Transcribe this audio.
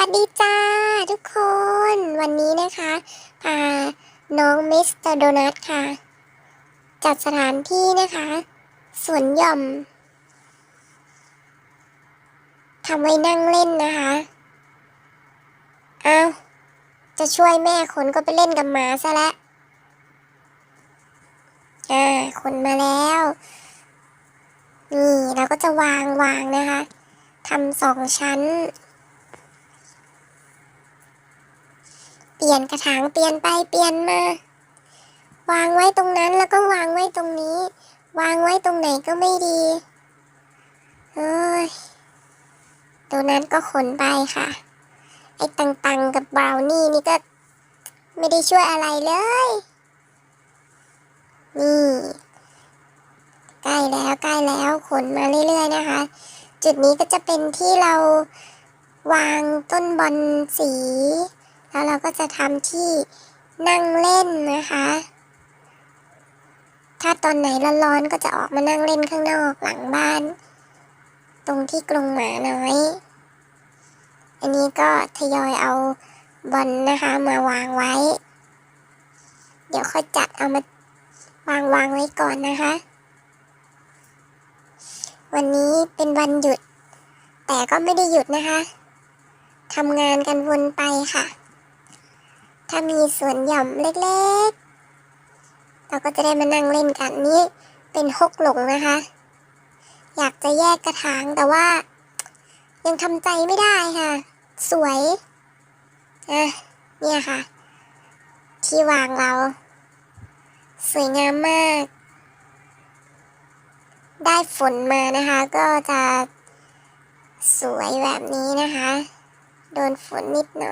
วัสดีจ้าทุกคนวันนี้นะคะพาน้องมิสเตอร์โดนัทค่ะ จัดสถานที่นะคะสวนหย่อมทำไว้นั่งเล่นนะคะเอาวจะช่วยแม่ขนก็ไปเล่นกับหมาซะแล้วอ่าขนมาแล้วนี่เราก็จะวางวางนะคะทำสองชั้น เป ลี่ยนกระถางเปลี่ยนไปเปลี่ยนมา วางไว้ตรงนั้นแล้วก็วางไว้ตรงนี้ วางไว้ตรงไหนก็ไม่ดีเฮ้ยตัวนั้นก็ขนไปค่ะ ไอ้ตังๆกับบราวนี่นี่ก็ไม่ได้ช่วยอะไรเลย นี่ใกล้แล้วใกล้แล้วขนมาเรื่อยๆนะคะ จุดนี้ก็จะเป็นที่เราวางต้นบอลสี แล้วเราก็จะทำที่นั่งเล่นนะคะ ถ้าตอนไหนร้อนๆก็จะออกมานั่งเล่นข้างนอกหลังบ้าน ตรงที่กรงหมาน้อย อันนี้ก็ทยอยเอาบอลนะคะมาวางไว้ เดี๋ยวค่อยจัดเอามาวางวางไว้ก่อนนะคะ วันนี้เป็นวันหยุด แต่ก็ไม่ได้หยุดนะคะทำงานกันวนไปค่ะ ถ้ามีสวนหย่อมเล็กๆ เราก็จะได้มานั่งเล่นกันนี้เป็นฮกหลงนะคะ อยากจะแยกกระถางแต่ว่า ยังทำใจไม่ได้ค่ะ สวยอะเนี่ยค่ะ ที่วางเรา สวยงามมาก ได้ฝนมานะคะ ก็จะสวยแบบนี้นะคะ โดนฝนนิดหน่อย